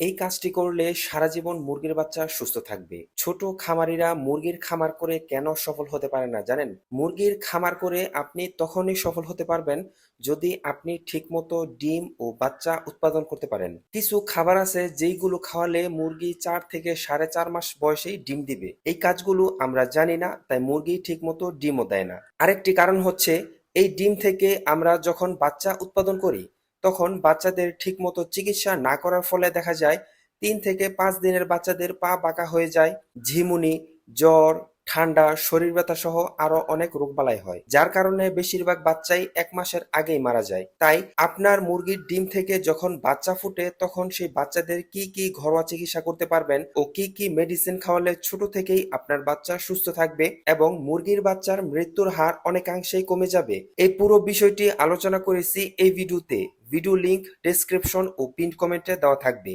এই কাজটি করলে সারা জীবন মুরগির বাচ্চা সুস্থ থাকবে। ছোট খামারিরা মুরগির খামার করে কেন সফল হতে পারে না, জানেন? মুরগির খামার করে আপনি তখনই সফল হতে পারবেন যদি আপনি ঠিকমতো ডিম ও বাচ্চা উৎপাদন করতে পারেন। কিছু খাবার আছে যেইগুলো খাওয়ালে মুরগি চার থেকে সাড়ে চার মাস বয়সেই ডিম দিবে। এই কাজগুলো আমরা জানি না, তাই মুরগি ঠিকমতো ডিমও দেয় না। আরেকটি কারণ হচ্ছে, এই ডিম থেকে আমরা যখন বাচ্চা উৎপাদন করি তখন বাচ্চাদের ঠিকমতো চিকিৎসা না করার ফলে দেখা যায় তিন থেকে পাঁচ দিনের বাচ্চাদের পা বাঁকা হয়ে যায়, ঝিমুনি, জ্বর ঠান্ডা, শরীর ব্যথা সহ আরও অনেক রোগবালাই হয়, যার কারণে বেশিরভাগ বাচ্চাই এক মাসের আগেই মারা যায়। তাই আপনার মুরগির ডিম থেকে যখন বাচ্চা ফুটে, তখন সেই বাচ্চাদের কি কি ঘরোয়া চিকিৎসা করতে পারবেন ও কি কি মেডিসিন খাওয়ালে ছোট থেকেই আপনার বাচ্চা সুস্থ থাকবে এবং মুরগির বাচ্চার মৃত্যুর হার অনেকাংশেই কমে যাবে? এই পুরো বিষয়টি আলোচনা করেছি এই ভিডিওতে। ভিডিও লিংক ডেসক্রিপশন ও পিন কমেন্টে দেওয়া থাকবে।